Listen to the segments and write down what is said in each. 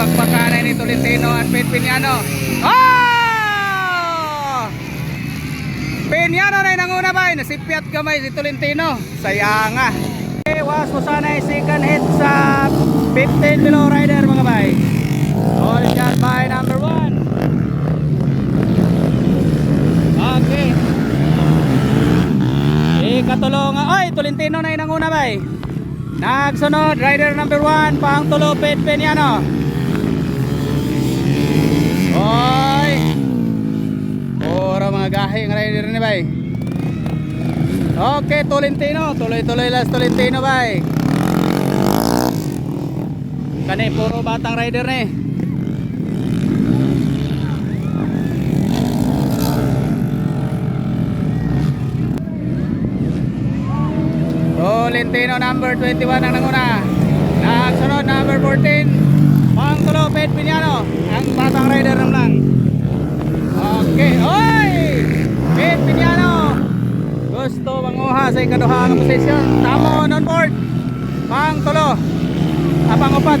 nagbakbakanay ni Tolentino at Pin Piñano. Oh! Piñano na yung nanguna ba? Nasipiat kamay si Tolentino. Saya nga. Okay, was mo sana yung second hit sa 15 below rider mga bay. All shot by number 1. Okay. Ikatulong. Ay, Tolentino na yung nanguna bay. Nagsunod, rider number 1, pang tulo, Pin Piñano. Oy! Puro mga gahi ang rider ni bay. Okay, Tolentino. Tuloy-tuloy lang sa Tolentino bay. Kani, puro batang rider ni. Tolentino number 21 ang nanguna. Nagsunod number 14. Pang tulo, Pet Piñano. Ang batang rider ng lang. Okay. Oy! Pet Piñano. Gusto manguha sa ikaduha ng posisyon. Tamo on board. Pang tulo. Ah, pang upat.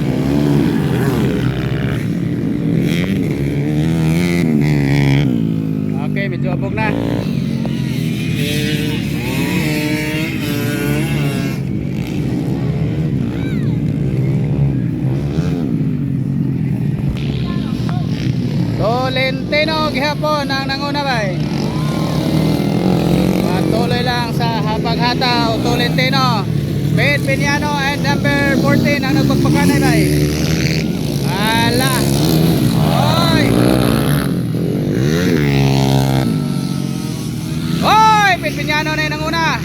Okay, medyo abog na. Tolentino gihapon ang nanguna bay. Patuloy lang sa hapaghataw Tolentino. Pet Piñano and number 14 ang nagpagpakanay bay. Ala. Oy. Oy, Pet Piñano na yung nanguna.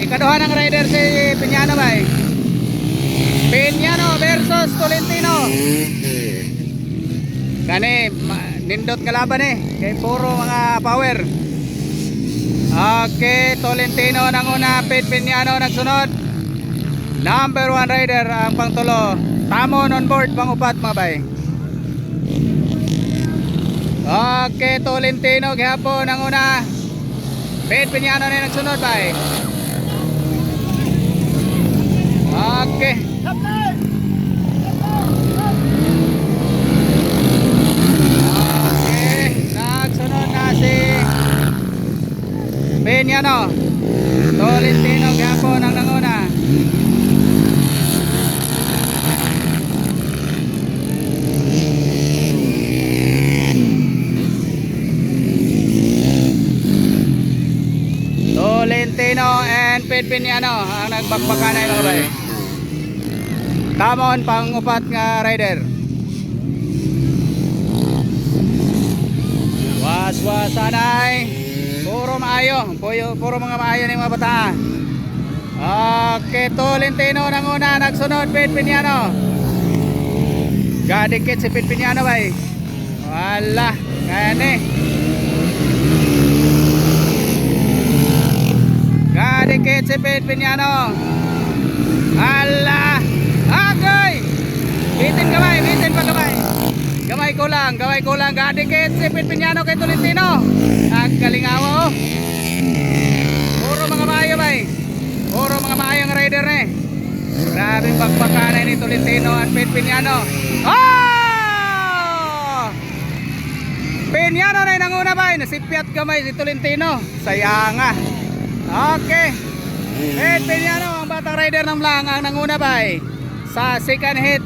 Ikaduha ng rider si Piñano bay. Piñano versus Tolentino. Kani, ma- nindot nga laban eh. Kay puro mga power. Okay, Tolentino nang una, Pit Piñano nagsunod. Number 1 rider ang pangtulo. Tamon on board pang upat mga bay. Okay, Tolentino gihapon ang una. Pit Piñano na nagsunod bay. Okay. Okay, nagsunod na si Peñano. Tolentino Gapon ang nanguna. Tolentino and Pet Peñano ang nagbakbakanay mga bay. Tamon pang upat nga rider. Was-was sanay. Puro maayo. Puro, puro mga maayo ng mga bata. Okay, Tolentino nang una. Nagsunod, Pit Piñano. Gadikit si Pit Piñano ba eh. Wala. Kani. Gadikit si Pit Piñano. Ala. Agay. Bitin kamay, bitin pa kamay. Gamay ko lang, gamay ko lang. Gadikit si Pit Piñano kay Tolentino. Ang kalingawa oh. Puro mga maayo bay. Puro mga maayong rider eh. Grabe pagpakanay ni Tolentino at Pit Piñano. Oh! Piñano na yung nanguna bay. Nasipiat kamay si Tolentino. Saya nga. Okay. Pit Piñano ang batang rider ng lang ang nanguna bay. Sa second hit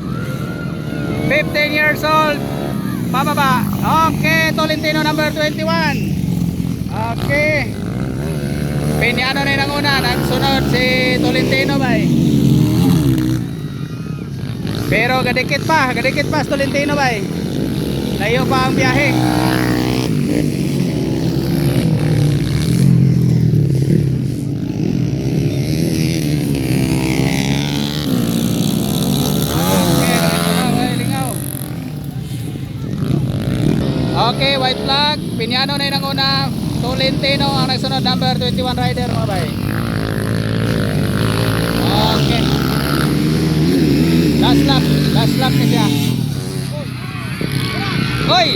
15 years old pababa okay Tolentino number 21 okay Pinyano na yung nanguna nagsunod si Tolentino bay pero gadikit pa gadikit pa si Tolentino bay layo pa ang biyahe Okay, white flag. Pinyano na yung nanguna. Tolentino ang nagsunod number 21 rider mga bay. Okay. Naglalakad. Hoy!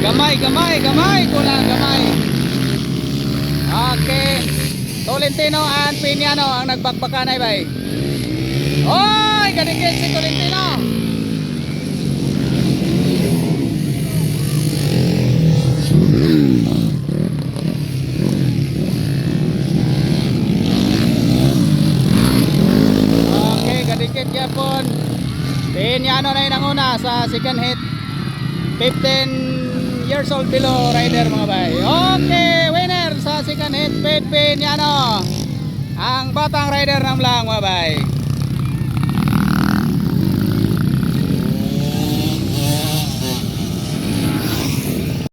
Gamay, gamay, gamay! Kulang, gamay! Okay. Tolentino and Piniano ang nagbakbaka na ibay. Hoy! Ganigil si Tolentino! Okay, ganigil yapon. Peñano na yung nanguna sa second hit. 15 years old below rider mga bay. Okay, winner sa second hit, Ped Peñano. Ang batang rider ng lang mga bay.